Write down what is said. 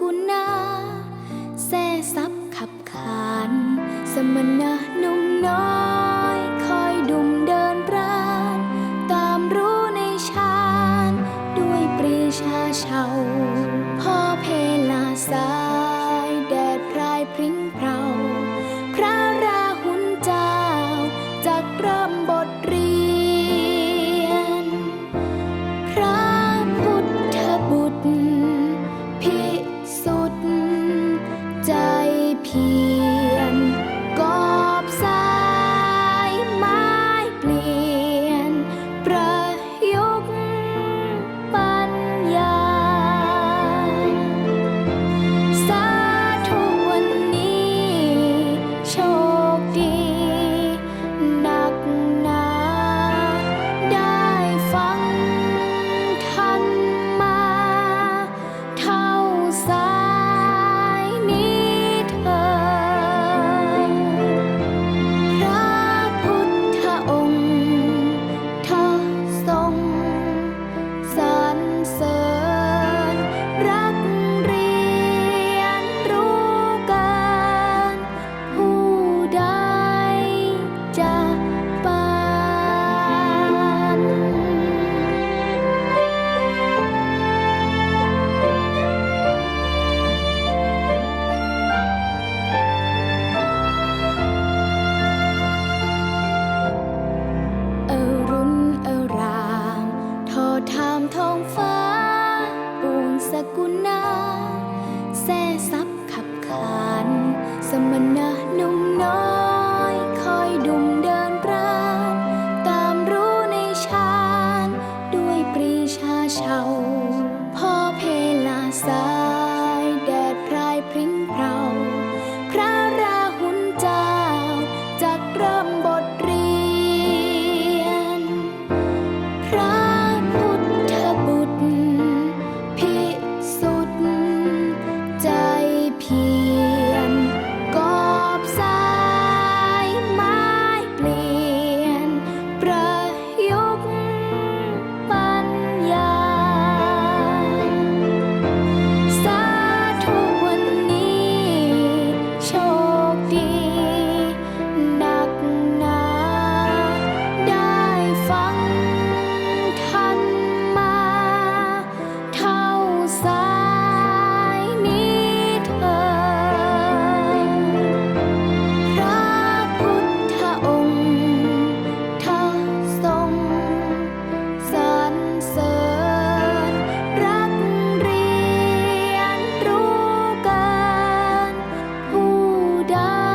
กุณาแซ่ซับขับขาน สมณะ นาแซ่ซับขับขาน สมณะนุ่มน้อยคอยดุมเดินปราดตามรู้ในฌานด้วยปรีชาเชาพ่อเพลาสา die.